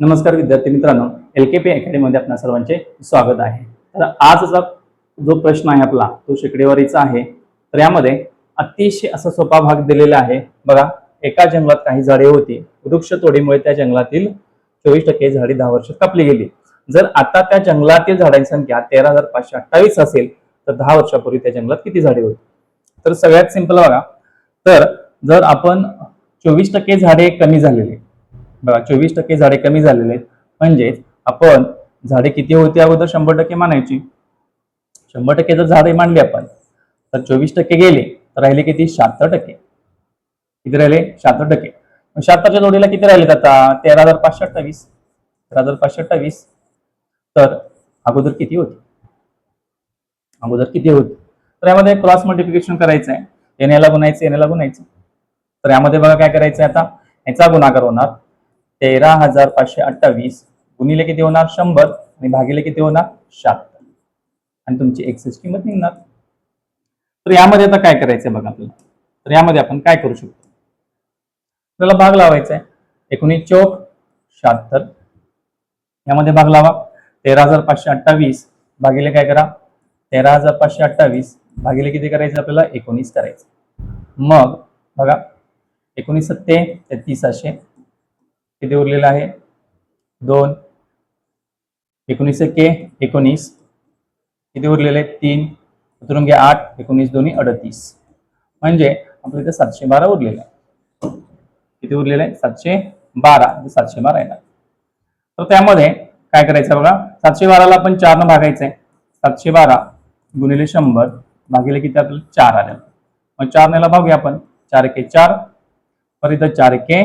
नमस्कार विद्यार्थी मित्रांनो एल के पी अकॅडमीमध्ये आपल्या सर्वांचे स्वागत आहे. तर आजचा जो प्रश्न आहे आपला तो शेकडेवारीचा आहे. तर यामध्ये अतिशय असा सोपा भाग दिलेला आहे. बघा एका जंगलात काही झाडे होती. वृक्ष तोडीमुळे त्या जंगलातील चोवीस टक्के झाडे दहा वर्ष कापली गेली. जर आता त्या जंगलातील झाडांची संख्या तेरा हजार पाचशे अठ्ठावीस असेल तर दहा वर्षापूर्वी त्या जंगलात किती झाडे होती? तर सगळ्यात सिंपल बघा. तर जर आपण चोवीस टक्के झाडे कमी झालेले बघा चोवीस टक्के झाडे कमी झालेले आहेत. म्हणजेच आपण झाडे किती होती अगोदर? शंभर टक्के मानायची. शंभर टक्के जर झाडे मानली आपण तर चोवीस टक्के गेले तर राहिले किती? शहात्तर टक्के. किती राहिले? शहात्तर टक्के. शहात्तरच्या जोडीला किती राहिलेत आता? तेरा हजार पाचशे अठ्ठावीस. तेरा हजार पाचशे अठ्ठावीस. तर अगोदर किती होती? अगोदर किती होती? तर यामध्ये क्रॉस मल्टिप्लिकेशन करायचं आहे. येण्याला गुणायचं येण्याला गुणायचं. तर यामध्ये बघा काय करायचं आहे आता? याचा गुणाकार होणार. तेरा हजार पाचशे अठ्ठावीस गुणिले किती होणार? शंभर आणि भागिले किती होणार? शहात्तर. आणि तुमची एक्सेस किंमत निघणार. तर यामध्ये आता काय करायचंय बघा आपल्याला? तर यामध्ये आपण काय करू शकतो? आपल्याला भाग लावायचा आहे एकोणीस चौक शहात्तर. यामध्ये भाग लावा. तेरा हजार पाचशे अठ्ठावीस भागिले काय करा? तेरा हजार पाचशे अठ्ठावीस भागिले किती करायचं आपल्याला? एकोणीस करायचं मग बघा एकोणीस सत्ते तेहतीस असे. किती उरलेलं आहे? दोन. एकोणीस के? एकोणीस. किती उरलेले तीन. उतरून घ्या आठ. एकोणीस दोन्ही अडतीस. म्हणजे आपल्या इथे सातशे बारा उरलेलं आहे. किती उरलेलं आहे? सातशे बारा. म्हणजे सातशे बारा येणार. तर त्यामध्ये काय करायचं बघा? सातशे बाराला आपण चारनं भागायचं आहे सातशे बारा गुणिले शंभर भागिले किती आपल्याला? चार आले. मग चार नेला भागूया आपण. चार एके चार. परत इथं चार एके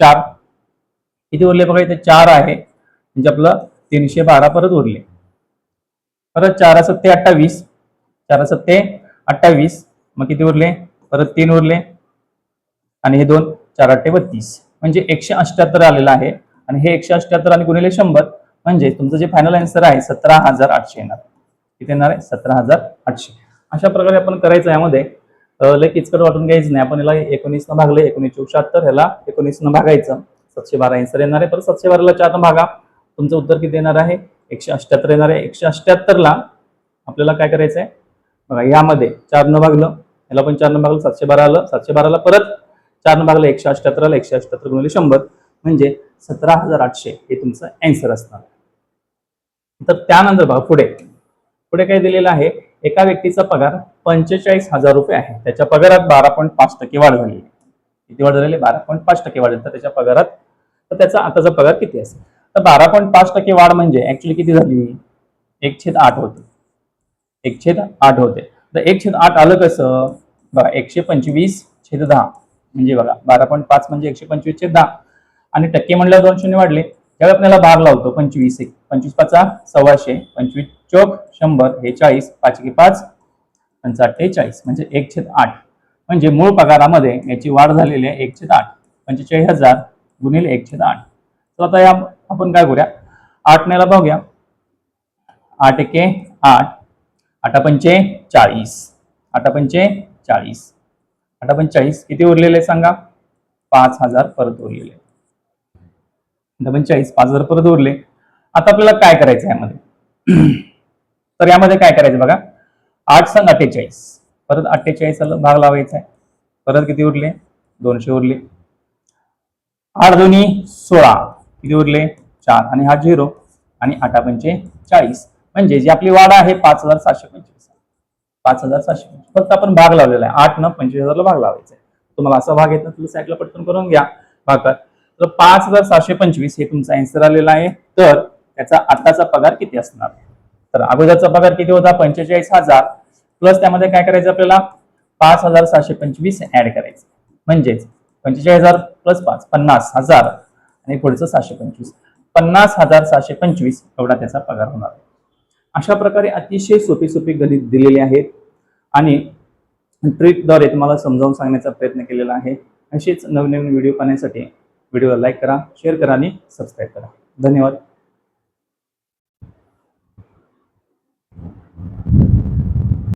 चार. किती उरले बघा इथे चार आहे. म्हणजे आपलं तीनशे बारा परत उरले. परत चार सत्ते अठ्ठावीस चार सत्ते अठ्ठावीस मग किती उरले? परत तीन उरले. आणि हे दोन चार अठ्ठे बत्तीस. म्हणजे एकशे अष्ट्याहत्तर आलेलं आहे. आणि हे एकशे अष्ट्याहत्तर आणि गुणिले शंभर म्हणजे तुमचं जे फायनल आन्सर आहे सतरा हजार आठशे येणार. किती येणार आहे? सतरा हजार आठशे. अशा प्रकारे आपण करायचं यामध्ये. लय किचकट वाटून घ्यायचं नाही. आपण याला एकोणीसनं भागले एकोणीस शहात्तर ह्याला एकोणीसनं भागायचं. सातशे बारा आन्सर येणार आहे. परत सातशे बाराला चार भागा. तुमचं उत्तर किती येणार आहे? एकशे अष्ट्याहत्तर येणार आहे. एकशे अठ्याहत्तरला आपल्याला काय करायचं आहे बघा यामध्ये चार न भागलं याला पण चार न भागलं सातशे बारा आलं. सातशे बाराला परत चार न भागलं एकशे अष्ट्याहत्तरला आलं एकशे अष्ट्याहत्तर गुणले शंभर. म्हणजे सतरा हजार आठशे हे तुमचं अँसर असणार. तर त्यानंतर बघा पुढे. पुढे काय दिलेलं आहे? एका व्यक्तीचा पगार पंचेचाळीस हजार रुपये आहे. त्याच्या पगारात बारा पॉईंट पाच टक्के वाढ झाली. किती वाढ झालेली? बारा पॉईंट पाच टक्के वाढ झाली. तर त्याच्या पगारात तर त्याचा आताचा पगार किती असेल? तर बारा पॉईंट पाच टक्के वाढ म्हणजे ऍक्च्युली किती झाली? एक छेद आठ होते. एक छेद आठ होते. तर एक छेद आठ आलं कसं? बघा एकशे पंचवीस छेद दहा. म्हणजे बघा बारा पॉईंट पाच म्हणजे एकशे पंचवीस छेद दहा. आणि टक्के म्हणल्यावर दोन शून्य वाढले. त्यावेळी आपल्याला भाग लावतो पंचवीस एक. पंचवीस पाचा सव्वाशे. पंचवीस चौक शंभर. हे चाळीस. पाच की पाच. पंचा चाळीस. म्हणजे एक छेद आठ. म्हणजे मूळ पगारामध्ये याची वाढ झालेली आहे एक छेद आठ. पंचेचाळीस हजार. गुणिले एक छेद आठ. तर आता या आपण काय करूया? आठ नेला बघूया आठ एके आठ. आठापंचे चाळीस. आठापंचे चाळीस. आठा किती उरलेले सांगा? पाच हजार परत उरलेले. आठा पंचेचाळीस पाच हजार परत उरले. आता आपल्याला काय करायचं यामध्ये? तर यामध्ये काय करायचं बघा? आठ संग अठ्ठेचाळीस. परत अठ्ठेचाळीस भाग लावायचा आहे. परत किती उरले? दोनशे उरले. आठ दोन्ही सोळा. किती उरले? चार. आणि हा झिरो. आणि आठा पंचे चाळीस. म्हणजे जी आपली वाढ आहे पाच हजार सातशे पंचवीस. पाच हजार सातशे पंचवीस. फक्त आपण भाग लावलेला आहे. आठ न पंचवीस हजारला भाग लावायचा आहे. तुम्हाला असा भाग येत तुम्ही साईडला पटकन करून घ्या. भागात तर पाच हजार सहाशे पंचवीस हे तुमचा आन्सर आलेला आहे. तर त्याचा आताचा पगार किती असणार? तर अगोदरचा पगार किती होता? पंचेचाळीस हजार. प्लस त्यामध्ये काय करायचं आपल्याला? पाच हजार सहाशे पंचवीस ऍड करायचं. म्हणजेच पंचेचाळीस हजार प्लस पाच पन्नास हजार आणि पुढचं सहाशे पंचवीस. पन्नास हजार सहाशे पंचवीस एवढा त्याचा पगार होणार आहे. अशा प्रकारे अतिशय सोपी सोपी गणित दिलेली आहेत आणि ट्रिकद्वारे तुम्हाला समजावून सांगण्याचा प्रयत्न केलेला आहे. असेच नवनवीन व्हिडिओ पाहण्यासाठी व्हिडिओला लाईक करा शेअर करा आणि सबस्क्राईब करा. धन्यवाद.